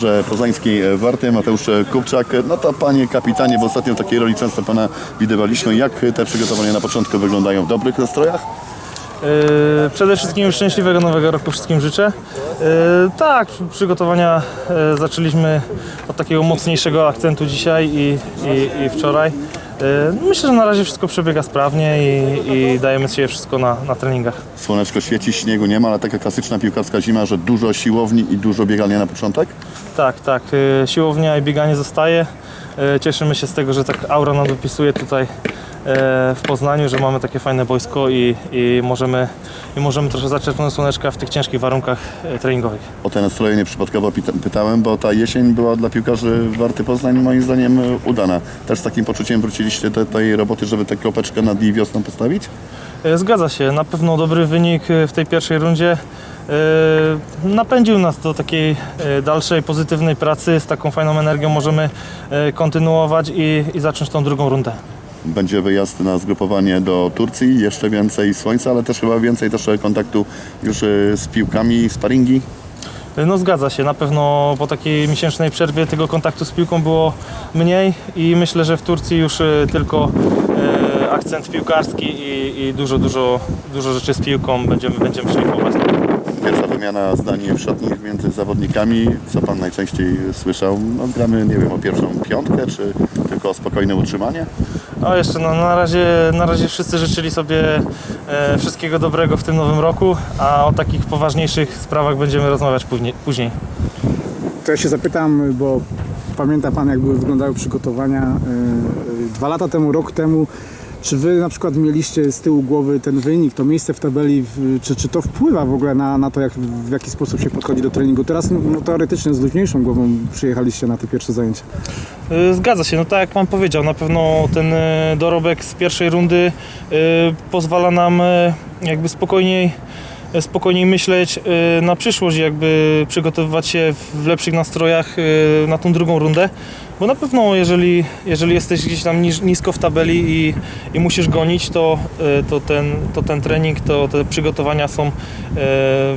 że poznańskiej Warty, Mateusz Kupczak. No to panie kapitanie, w ostatnio takiej roli często pana widywaliśmy. Jak te przygotowania na początku wyglądają? W dobrych nastrojach? Yy, Przede wszystkim szczęśliwego nowego roku wszystkim życzę. Yy, Tak, przy- przygotowania yy, zaczęliśmy od takiego mocniejszego akcentu dzisiaj i, i, i wczoraj. Yy, Myślę, że na razie wszystko przebiega sprawnie i, i dajemy z siebie wszystko na, na treningach. Słoneczko świeci, śniegu nie ma, ale taka klasyczna piłkarska zima, że dużo siłowni i dużo biegania na początek? Tak, tak. yy, Siłownia i bieganie zostaje. Yy, Cieszymy się z tego, że tak aura nam dopisuje tutaj w Poznaniu, że mamy takie fajne boisko i, i, możemy, i możemy trochę zaczerpnąć słoneczka w tych ciężkich warunkach yy, treningowych. O te nastroje nieprzypadkowo pytałem, bo ta jesień była dla piłkarzy Warty Poznań moim zdaniem udana. Też z takim poczuciem wróciliście do tej roboty, żeby tę kropeczkę nad jej wiosną postawić? E, Zgadza się, na pewno dobry wynik e, w tej pierwszej rundzie e, napędził nas do takiej e, dalszej pozytywnej pracy. Z taką fajną energią możemy e, kontynuować i, i zacząć tą drugą rundę. Będzie wyjazd na zgrupowanie do Turcji, jeszcze więcej słońca, ale też chyba więcej też kontaktu już y, z piłkami, sparingi. E, No zgadza się, na pewno po takiej miesięcznej przerwie tego kontaktu z piłką było mniej i myślę, że w Turcji już e, tylko e, akcent piłkarski i, i dużo, dużo, dużo rzeczy z piłką będziemy, będziemy szlifować. Pierwsza wymiana zdań w szatni między zawodnikami. Co Pan najczęściej słyszał? No, gramy, nie wiem, o pierwszą piątkę, czy tylko o spokojne utrzymanie? No jeszcze no, na, razie, na razie wszyscy życzyli sobie e, wszystkiego dobrego w tym nowym roku, a o takich poważniejszych sprawach będziemy rozmawiać później. później. To ja się zapytam, bo pamięta Pan, jak były wyglądały przygotowania yy, dwa lata temu, rok temu. Czy Wy na przykład mieliście z tyłu głowy ten wynik, to miejsce w tabeli, czy, czy to wpływa w ogóle na, na to, jak, w jaki sposób się podchodzi do treningu? Teraz no, teoretycznie z luźniejszą głową przyjechaliście na te pierwsze zajęcia. E, Zgadza się, no tak jak Pan powiedział, na pewno ten e, dorobek z pierwszej rundy e, pozwala nam jakby spokojniej, spokojniej myśleć e, na przyszłość, jakby przygotowywać się w lepszych nastrojach e, na tą drugą rundę. Bo na pewno jeżeli, jeżeli jesteś gdzieś tam nisko w tabeli i, i musisz gonić, to, e, to, ten, to ten trening, to te przygotowania są e,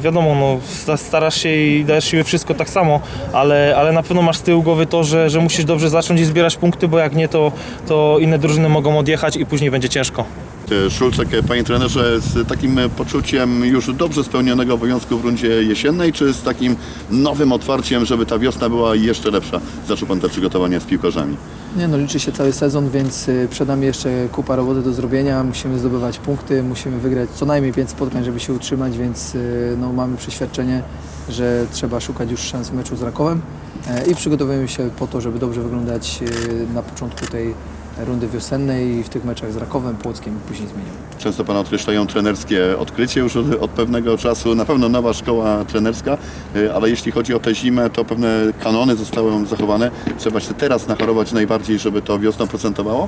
wiadomo, no, sta- starasz się i dajesz siebie wszystko tak samo, ale, ale na pewno masz z tyłu głowy to, że, że musisz dobrze zacząć i zbierać punkty, bo jak nie, to, to inne drużyny mogą odjechać i później będzie ciężko. Ty, Szulczek, panie trenerze, z takim poczuciem już dobrze spełnionego obowiązku w rundzie jesiennej, czy z takim nowym otwarciem, żeby ta wiosna była jeszcze lepsza? Zaczął pan te przygotowania z piłkarzami. Nie no, liczy się cały sezon, więc y, przed nami jeszcze kupa roboty do zrobienia. Musimy zdobywać punkty, musimy wygrać co najmniej 5 spotkań, żeby się utrzymać, więc y, no, mamy przeświadczenie, że trzeba szukać już szans w meczu z Rakowem e, i przygotowujemy się po to, żeby dobrze wyglądać y, na początku tej rundy wiosennej i w tych meczach z Rakowem, Płockiem i później zmienią. Często pan określają trenerskie odkrycie już od, od pewnego czasu, na pewno nowa szkoła trenerska, y, ale jeśli chodzi o tę zimę, to pewne kanony zostały zachowane. Trzeba się teraz nachorować najbardziej, żeby to wiosną procentowało?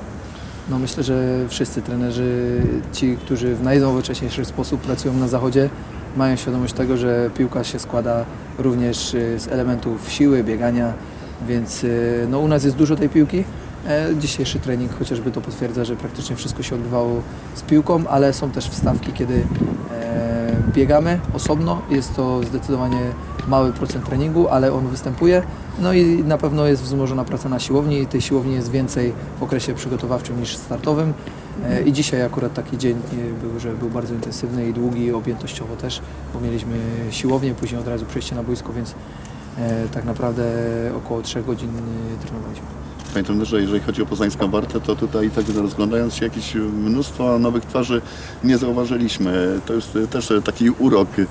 No myślę, że wszyscy trenerzy, ci, którzy w najnowocześniejszy sposób pracują na zachodzie, mają świadomość tego, że piłka się składa również y, z elementów siły, biegania, więc y, no, u nas jest dużo tej piłki. E, Dzisiejszy trening chociażby to potwierdza, że praktycznie wszystko się odbywało z piłką, ale są też wstawki, kiedy e, biegamy osobno. Jest to zdecydowanie mały procent treningu, ale on występuje. No i na pewno jest wzmożona praca na siłowni i tej siłowni jest więcej w okresie przygotowawczym niż startowym. E, I dzisiaj akurat taki dzień był, że był bardzo intensywny i długi objętościowo też, bo mieliśmy siłownię, później od razu przejście na boisko, więc tak naprawdę około 3 godzin trenowaliśmy. Panie trenerze, jeżeli chodzi o poznańską Wartę, to tutaj tak rozglądając się jakieś mnóstwo nowych twarzy nie zauważyliśmy. To jest też taki urok y,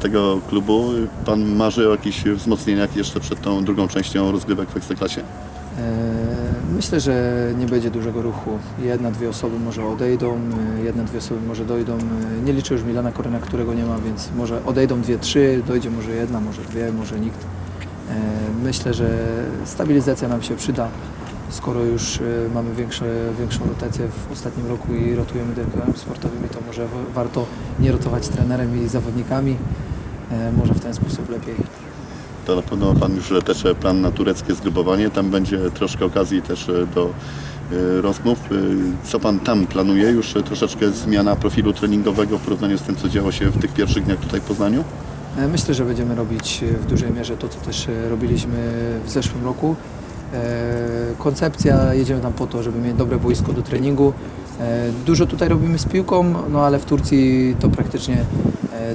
tego klubu. Pan marzy o jakichś wzmocnieniach jeszcze przed tą drugą częścią rozgrywek w Ekstraklasie? E, Myślę, że nie będzie dużego ruchu. Jedna, dwie osoby może odejdą, y, jedna, dwie osoby może dojdą. Nie liczę już Milana Korena, którego nie ma, więc może odejdą dwie, trzy, dojdzie może jedna, może dwie, może nikt. E, Myślę, że stabilizacja nam się przyda, skoro już y, mamy większe, większą rotację w ostatnim roku i rotujemy dyrektorami sportowymi, to może wa- warto nie rotować trenerem i zawodnikami. E, Może w ten sposób lepiej. To na pewno Pan już też e, plan na tureckie zgrupowanie, tam będzie troszkę okazji też e, do e, rozmów. E, Co Pan tam planuje? Już e, troszeczkę zmiana profilu treningowego w porównaniu z tym, co działo się w tych pierwszych dniach tutaj w Poznaniu? E, Myślę, że będziemy robić e, w dużej mierze to, co też e, robiliśmy w zeszłym roku. Koncepcja, jedziemy tam po to, żeby mieć dobre boisko do treningu. Dużo tutaj robimy z piłką, no ale w Turcji to praktycznie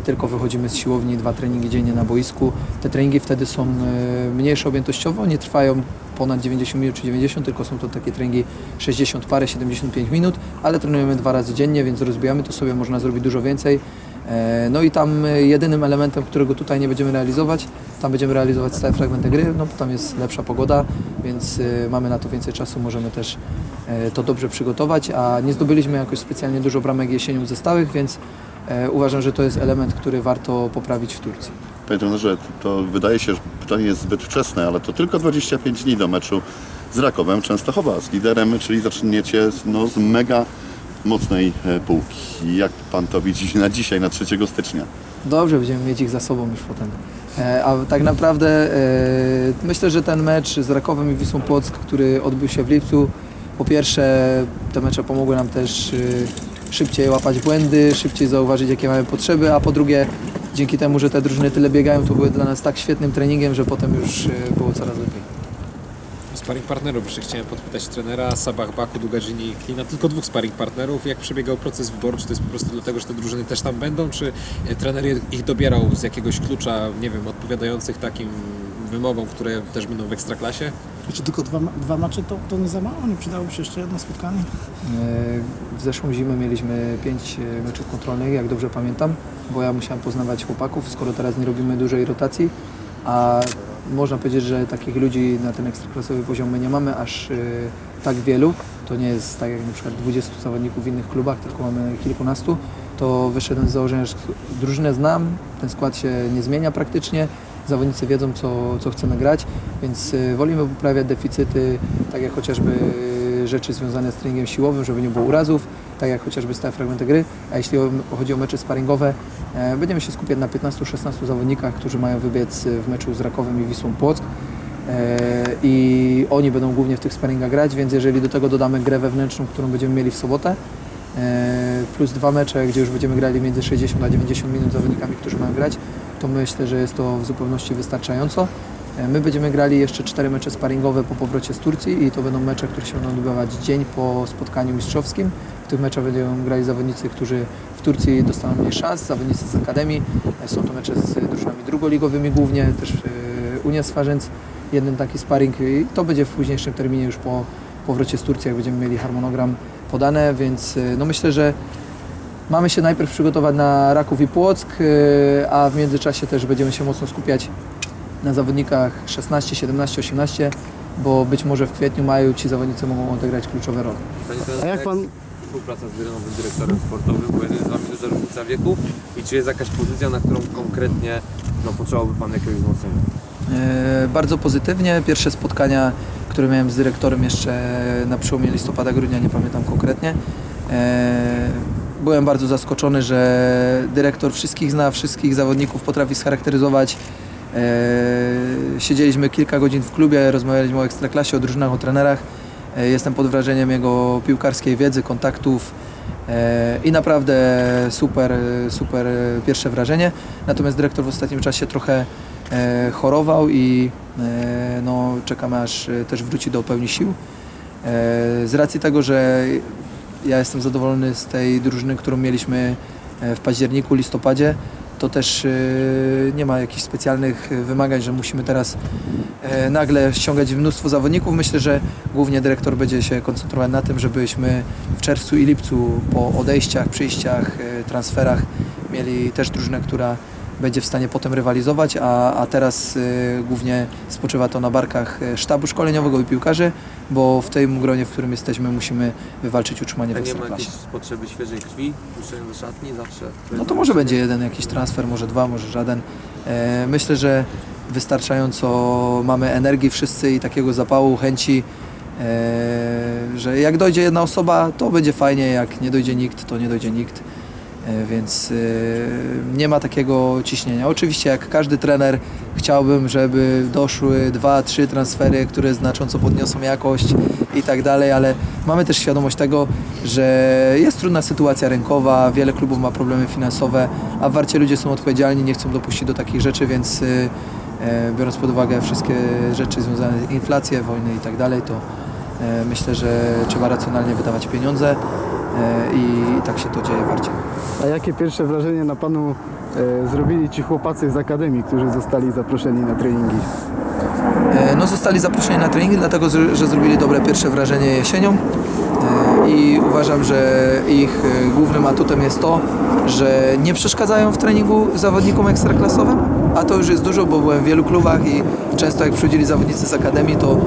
tylko wychodzimy z siłowni, dwa treningi dziennie na boisku. Te treningi wtedy są mniejsze objętościowo, nie trwają ponad 90 minut czy 90, tylko są to takie treningi 60 parę, 75 minut, ale trenujemy dwa razy dziennie, więc rozbijamy to sobie, można zrobić dużo więcej. E, No i tam e, jedynym elementem, którego tutaj nie będziemy realizować, tam będziemy realizować stałe fragmenty gry, no bo tam jest lepsza pogoda, więc e, mamy na to więcej czasu, możemy też to dobrze przygotować, a nie zdobyliśmy jakoś specjalnie dużo bramek jesienią ze stałych, więc uważam, że to jest element, który warto poprawić w Turcji. Panie trenerze, to wydaje się, że pytanie jest zbyt wczesne, ale to tylko 25 dni do meczu z Rakowem Częstochowa, z liderem, czyli zaczniecie no, z mega mocnej e, półki. Jak Pan to widzi na dzisiaj, na 3 stycznia? Dobrze, będziemy mieć ich za sobą już potem. E, A tak naprawdę e, myślę, że ten mecz z Rakowem i Wisłą Płock, który odbył się w lipcu, po pierwsze te mecze pomogły nam też szybciej łapać błędy, szybciej zauważyć jakie mamy potrzeby, a po drugie dzięki temu, że te drużyny tyle biegają, to były dla nas tak świetnym treningiem, że potem już e, było coraz lepiej. Sparring partnerów, jeszcze chciałem podpytać trenera Sabach Baku, Dugadzini i Klina, tylko dwóch sparring partnerów. Jak przebiegał proces wyboru? Czy to jest po prostu dlatego, że te drużyny też tam będą, czy e, trener ich dobierał z jakiegoś klucza, nie wiem, odpowiadających takim wymogom, które też będą w ekstraklasie? Czy tylko dwa, dwa mecze to, to nie za mało? Nie przydałoby się jeszcze jedno spotkanie? E, W zeszłą zimę mieliśmy pięć e, meczów kontrolnych, jak dobrze pamiętam, bo ja musiałem poznawać chłopaków, skoro teraz nie robimy dużej rotacji, a można powiedzieć, że takich ludzi na ten ekstraklasowy poziom my nie mamy aż e, tak wielu. To nie jest tak jak na przykład 20 zawodników w innych klubach, tylko mamy kilkunastu. To wyszedłem z założenia, że drużynę znam, ten skład się nie zmienia praktycznie, zawodnicy wiedzą co, co chcemy grać, więc e, wolimy poprawiać deficyty, tak jak chociażby e, rzeczy związane z treningiem siłowym, żeby nie było urazów, tak jak chociażby stałe fragmenty gry, a jeśli chodzi o mecze sparingowe, e, będziemy się skupiać na 15-16 zawodnikach, którzy mają wybiec e, w meczu z Rakowem i Wisłą Płock. E, I oni będą głównie w tych sparingach grać, więc jeżeli do tego dodamy grę wewnętrzną, którą będziemy mieli w sobotę, e, plus dwa mecze, gdzie już będziemy grali między 60 a 90 minut zawodnikami, którzy mają grać, to myślę, że jest to w zupełności wystarczająco. E, My będziemy grali jeszcze cztery mecze sparingowe po powrocie z Turcji i to będą mecze, które się będą odbywać dzień po spotkaniu mistrzowskim. W tych meczach będą grali zawodnicy, którzy w Turcji dostaną mniej szans, zawodnicy z Akademii. E, Są to mecze z drużynami drugoligowymi głównie, też e, Unia Swarzędz, jeden taki sparring i to będzie w późniejszym terminie już po powrocie z Turcji, jak będziemy mieli harmonogram podane, więc no myślę, że Mamy się najpierw przygotować na Raków i Płock, yy, a w międzyczasie też będziemy się mocno skupiać na zawodnikach 16, 17, 18, bo być może w kwietniu, maju ci zawodnicy mogą odegrać kluczowe role. A jak pan, współpraca z nowym dyrektorem sportowym, bo jest z Wami duża różnica wieku i czy jest jakaś pozycja, na którą konkretnie no, potrzebowałby Pan jakiegoś wzmocnienia? E, Bardzo pozytywnie. Pierwsze spotkania, które miałem z dyrektorem jeszcze na przełomie listopada, grudnia, nie pamiętam konkretnie. E, Byłem bardzo zaskoczony, że dyrektor wszystkich zna, wszystkich zawodników potrafi scharakteryzować. E, Siedzieliśmy kilka godzin w klubie, rozmawialiśmy o ekstraklasie, o drużynach, o trenerach. E, Jestem pod wrażeniem jego piłkarskiej wiedzy, kontaktów e, i naprawdę super, super pierwsze wrażenie. Natomiast dyrektor w ostatnim czasie trochę chorował i no, czekamy aż też wróci do pełni sił. Z racji tego, że ja jestem zadowolony z tej drużyny, którą mieliśmy e, w październiku, listopadzie, to też e, nie ma jakichś specjalnych wymagań, że musimy teraz e, nagle ściągać mnóstwo zawodników. Myślę, że głównie dyrektor będzie się koncentrować na tym, żebyśmy w czerwcu i lipcu po odejściach, przyjściach, transferach mieli też drużynę, która będzie w stanie potem rywalizować, a, a teraz y, głównie spoczywa to na barkach y, sztabu szkoleniowego i piłkarzy, bo w tym gronie, w którym jesteśmy, musimy wywalczyć utrzymanie w nie ma Ekstraklasie. potrzeby świeżej krwi, puszczenia do szatni zawsze? No to może będzie jeden jakiś transfer, może dwa, może żaden. E, Myślę, że wystarczająco mamy energii wszyscy i takiego zapału, chęci, e, że jak dojdzie jedna osoba, to będzie fajnie, jak nie dojdzie nikt, to nie dojdzie nikt. E, Więc e, nie ma takiego ciśnienia. Oczywiście, jak każdy trener, chciałbym, żeby doszły dwa, trzy transfery, które znacząco podniosą jakość i tak dalej, ale mamy też świadomość tego, że jest trudna sytuacja rynkowa, wiele klubów ma problemy finansowe, a w Warcie ludzie są odpowiedzialni, nie chcą dopuścić do takich rzeczy, więc e, biorąc pod uwagę wszystkie rzeczy związane z inflacją, wojny i tak dalej, to myślę, że trzeba racjonalnie wydawać pieniądze i tak się to dzieje w Warcie. A jakie pierwsze wrażenie na panu e, zrobili ci chłopacy z Akademii, którzy zostali zaproszeni na treningi? E, No, zostali zaproszeni na treningi, dlatego że zrobili dobre pierwsze wrażenie jesienią E, i uważam, że ich e, głównym atutem jest to, że nie przeszkadzają w treningu zawodnikom ekstraklasowym, a to już jest dużo, bo byłem w wielu klubach i często jak przychodzili zawodnicy z akademii, to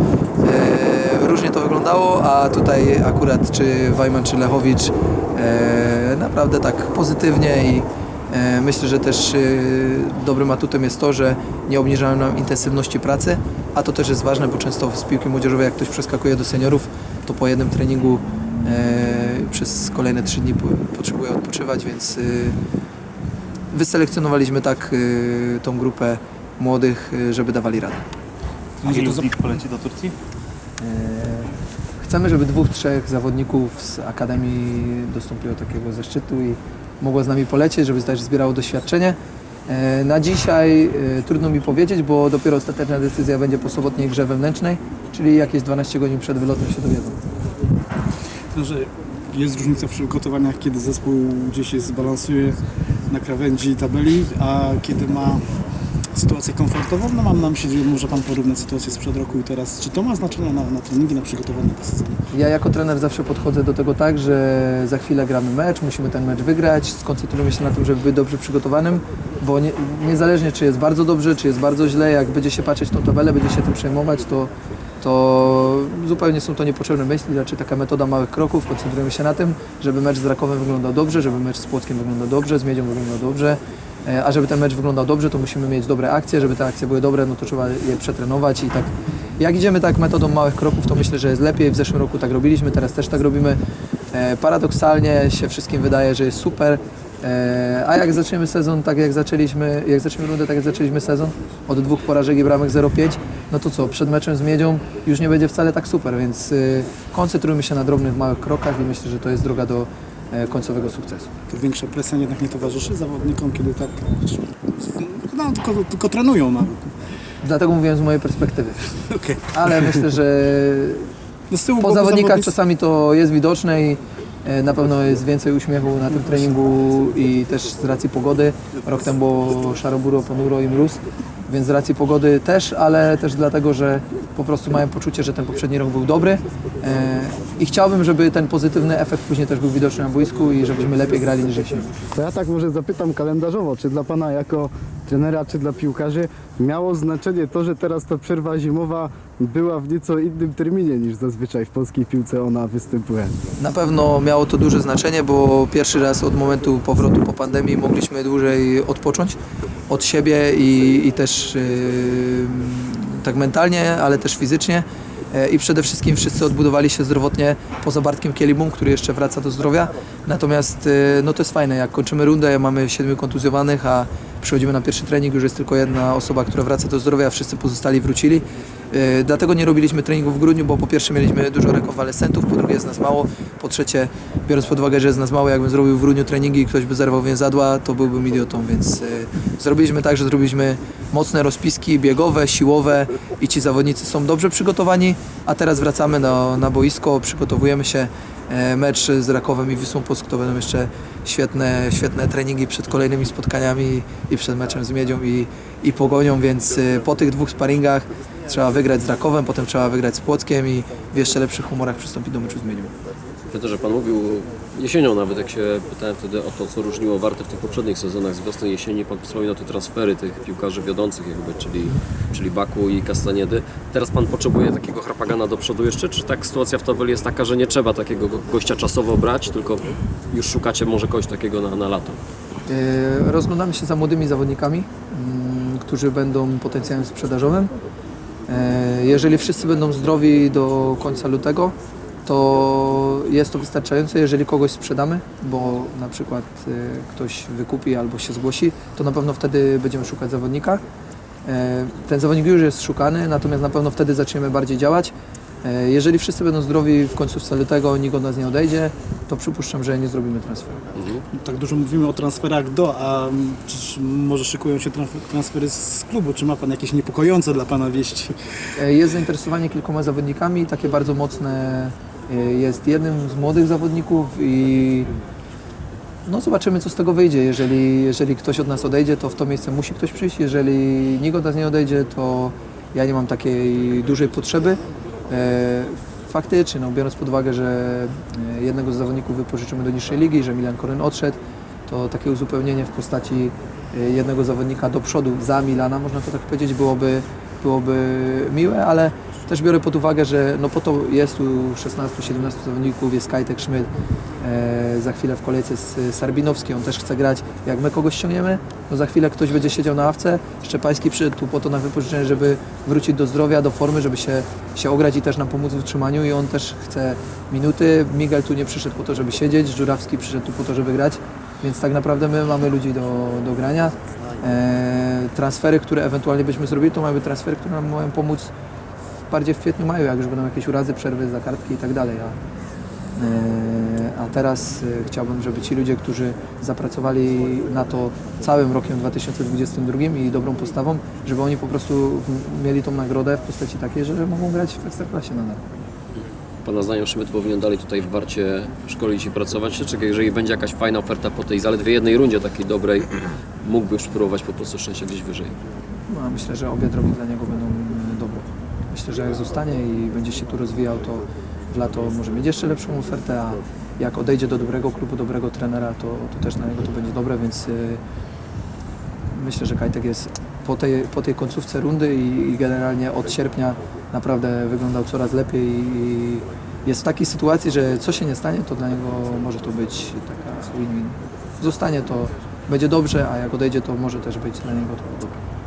e, różnie to wyglądało, a tutaj akurat czy Wajman, czy Lechowicz naprawdę tak pozytywnie i E, Myślę, że też e, dobrym atutem jest to, że nie obniżają nam intensywności pracy, a to też jest ważne, bo często z piłki młodzieżowej, jak ktoś przeskakuje do seniorów, to po jednym treningu e, przez kolejne trzy dni po- potrzebuje odpoczywać, więc e, wyselekcjonowaliśmy tak e, tą grupę młodych, e, żeby dawali radę. Ilu z nich poleci do Turcji? Chcemy, żeby dwóch, trzech zawodników z Akademii dostąpiło takiego zaszczytu i mogło z nami polecieć, żeby też zbierało doświadczenie. E, Na dzisiaj e, trudno mi powiedzieć, bo dopiero ostateczna decyzja będzie po sobotniej grze wewnętrznej, czyli jakieś 12 godzin przed wylotem się dowiedzą. To, że jest różnica w przygotowaniach, kiedy zespół gdzieś się zbalansuje na krawędzi tabeli, a kiedy ma sytuację komfortową. No mam na myśli, że może Pan porównać sytuację sprzed roku i teraz. Czy to ma znaczenie na, na treningi, na przygotowanie do sezonu? Ja jako trener zawsze podchodzę do tego tak, że za chwilę gramy mecz, musimy ten mecz wygrać, skoncentrujemy się na tym, żeby być dobrze przygotowanym, bo nie, niezależnie czy jest bardzo dobrze, czy jest bardzo źle, jak będzie się patrzeć tą tabelę, będzie się tym przejmować, to, to zupełnie są to niepotrzebne myśli, raczej taka metoda małych kroków, koncentrujemy się na tym, żeby mecz z Rakowem wyglądał dobrze, żeby mecz z Płockiem wyglądał dobrze, z Miedzią wyglądał dobrze, A żeby ten mecz wyglądał dobrze, to musimy mieć dobre akcje. Żeby te akcje były dobre, no to trzeba je przetrenować i tak. Jak idziemy tak metodą małych kroków, to myślę, że jest lepiej. W zeszłym roku tak robiliśmy, teraz też tak robimy. E, Paradoksalnie się wszystkim wydaje, że jest super. E, A jak zaczniemy sezon tak jak zaczęliśmy, jak zaczniemy rundę tak jak zaczęliśmy sezon, od dwóch porażek i bramek 0-5, no to co, przed meczem z Miedzią już nie będzie wcale tak super, więc koncentrujmy się na drobnych, małych krokach i myślę, że to jest droga do e, końcowego sukcesu. To większa presja jednak nie towarzyszy zawodnikom, kiedy tak no, tylko, tylko trenują nawet. Dlatego mówiłem z mojej perspektywy. Okej. Ale myślę, że No po zawodnikach zawodnicy- czasami to jest widoczne i e, na pewno jest więcej uśmiechu na tym treningu i też z racji pogody. Rok temu było szaro, buro, ponuro i mróz, więc z racji pogody też, ale też dlatego, że po prostu mają poczucie, że ten poprzedni rok był dobry e, i chciałbym, żeby ten pozytywny efekt później też był widoczny na boisku i żebyśmy lepiej grali niż jesienią. To ja tak może zapytam kalendarzowo, czy dla Pana jako trenera, czy dla piłkarzy miało znaczenie to, że teraz ta przerwa zimowa była w nieco innym terminie niż zazwyczaj w polskiej piłce ona występuje? Na pewno miało to duże znaczenie, bo pierwszy raz od momentu powrotu po pandemii mogliśmy dłużej odpocząć od siebie i, i też yy, tak mentalnie, ale też fizycznie. E, I przede wszystkim wszyscy odbudowali się zdrowotnie poza Bartkiem Kielibum, który jeszcze wraca do zdrowia. Natomiast e, no to jest fajne, jak kończymy rundę, mamy siedmiu kontuzjowanych, a przychodzimy na pierwszy trening, już jest tylko jedna osoba, która wraca do zdrowia, a wszyscy pozostali wrócili. E, Dlatego nie robiliśmy treningów w grudniu, bo po pierwsze mieliśmy dużo rekonwalescentów, po drugie jest nas mało, po trzecie biorąc pod uwagę, że jest nas mało, jakbym zrobił w grudniu treningi i ktoś by zerwał więzadła, to byłbym idiotą, więc e, zrobiliśmy tak, że zrobiliśmy mocne rozpiski biegowe, siłowe i ci zawodnicy są dobrze przygotowani, a teraz wracamy na, na boisko, przygotowujemy się. E, Mecz z Rakowem i Wisłą Płock to będą jeszcze świetne, świetne treningi przed kolejnymi spotkaniami i przed meczem z Miedzią i, i Pogonią, więc e, po tych dwóch sparingach trzeba wygrać z Rakowem, potem trzeba wygrać z Płockiem i w jeszcze lepszych humorach przystąpić do meczu z Miedią. To, że Pan mówił jesienią nawet, jak się pytałem wtedy o to, co różniło Wartę w tych poprzednich sezonach z wiosny jesieni, Pan wspominał te transfery tych piłkarzy wiodących jakby, czyli, czyli Baku i Castaniedy. Teraz Pan potrzebuje takiego harpagana do przodu jeszcze, czy tak sytuacja w tabeli jest taka, że nie trzeba takiego go- gościa czasowo brać, tylko już szukacie może kogoś takiego na, na lato? E, Rozglądamy się za młodymi zawodnikami, mm, którzy będą potencjałem sprzedażowym. E, Jeżeli wszyscy będą zdrowi do końca lutego, to jest to wystarczające. Jeżeli kogoś sprzedamy, bo na przykład e, ktoś wykupi albo się zgłosi, to na pewno wtedy będziemy szukać zawodnika. E, Ten zawodnik już jest szukany, natomiast na pewno wtedy zaczniemy bardziej działać. E, Jeżeli wszyscy będą zdrowi w końcówce lutego, nikt od nas nie odejdzie, to przypuszczam, że nie zrobimy transferu. Tak dużo mówimy o transferach do, a może szykują się transfer- transfery z klubu. Czy ma Pan jakieś niepokojące dla Pana wieści? E, Jest zainteresowanie kilkoma zawodnikami, takie bardzo mocne jest jednym z młodych zawodników i no zobaczymy co z tego wyjdzie. Jeżeli, jeżeli ktoś od nas odejdzie, to w to miejsce musi ktoś przyjść. Jeżeli nikt od nas nie odejdzie, to ja nie mam takiej dużej potrzeby. E, Faktycznie, no, biorąc pod uwagę, że e, jednego z zawodników wypożyczymy do niższej ligi, że Milan Koryn odszedł, to takie uzupełnienie w postaci e, jednego zawodnika do przodu za Milana, można to tak powiedzieć, byłoby, byłoby miłe, ale też biorę pod uwagę, że no po to jest tu 16-17 zawodników, jest Kajtek Szmyt, e, za chwilę w kolejce z Sarbinowski, on też chce grać. Jak my kogoś ściągniemy, no za chwilę ktoś będzie siedział na ławce. Szczepański przyszedł tu po to na wypożyczenie, żeby wrócić do zdrowia, do formy, żeby się, się ograć i też nam pomóc w utrzymaniu i on też chce minuty. Miguel tu nie przyszedł po to, żeby siedzieć, Żurawski przyszedł tu po to, żeby grać, więc tak naprawdę my mamy ludzi do, do grania. E, transfery, które ewentualnie byśmy zrobili, to mają być transfery, które nam mają pomóc bardziej w kwietniu, maju, jak już będą jakieś urazy, przerwy za kartki i tak dalej. A, e, teraz e, chciałbym, żeby ci ludzie, którzy zapracowali na to całym rokiem 2022 i dobrą postawą, żeby oni po prostu w- mieli tą nagrodę w postaci takiej, że mogą grać w Ekstraklasie nadal. Pana zdaniem Szymyt powinien dalej tutaj w Warcie szkolić i pracować, czy czekaj, jeżeli będzie jakaś fajna oferta po tej zaledwie jednej rundzie takiej dobrej, mógłby spróbować po prostu szczęścia gdzieś wyżej? No, myślę, że obie drogi dla niego będą e, dobre. Myślę, że jak zostanie i będzie się tu rozwijał, to w lato może mieć jeszcze lepszą ofertę, a jak odejdzie do dobrego klubu, dobrego trenera, to, to też dla niego to będzie dobre, więc e, myślę, że Kajtek jest po tej, po tej końcówce rundy i, i generalnie od sierpnia naprawdę wyglądał coraz lepiej i jest w takiej sytuacji, że co się nie stanie, to dla niego może to być taka win-win. Zostanie to będzie dobrze, a jak odejdzie, to może też być dla niego to dobre.